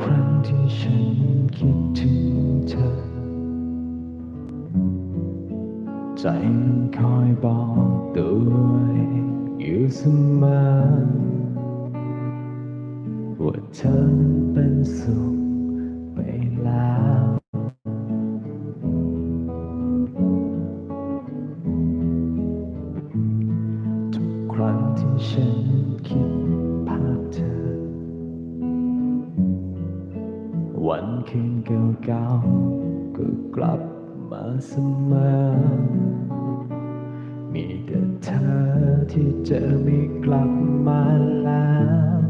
ครั้งที่ฉันคิดถึงเธอ ใจมันคอยบอกตัวเอยู่เสมอว่าเธอเป็นสุขไปแล้วทุกครั้งที่ฉันคิด วันคืนเก่าๆก็กลับมาเสมอ มีแต่เธอที่เจอไม่กลับมาแล้ว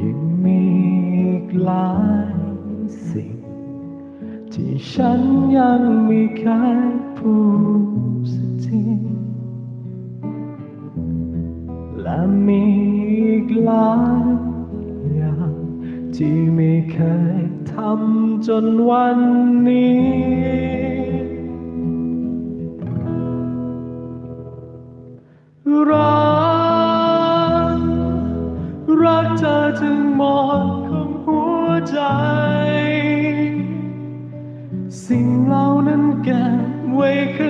ยังมีอีกหลายสิ่ง ที่ฉันยังไม่เคยพูด และมีอีกหลายอย่างที่ไม่เคยทำจนวันนี้ รัก รักเธอถึงหมดของหัวใจ สิ่งเหล่านั้นเก็บไว้ข้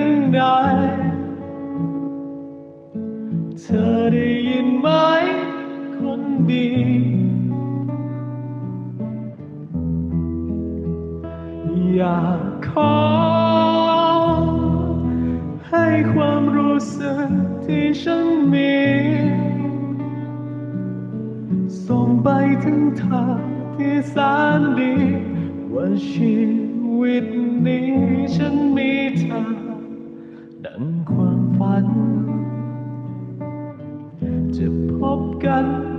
ได้ยินไหมคนดี อยากขอ ให้ความรู้สึกที่ฉันมี ส่งไปถึงเธอที่แสนดี ว่าชีวิตนี้ฉันมีเธอ ดังความฝัน พบกัน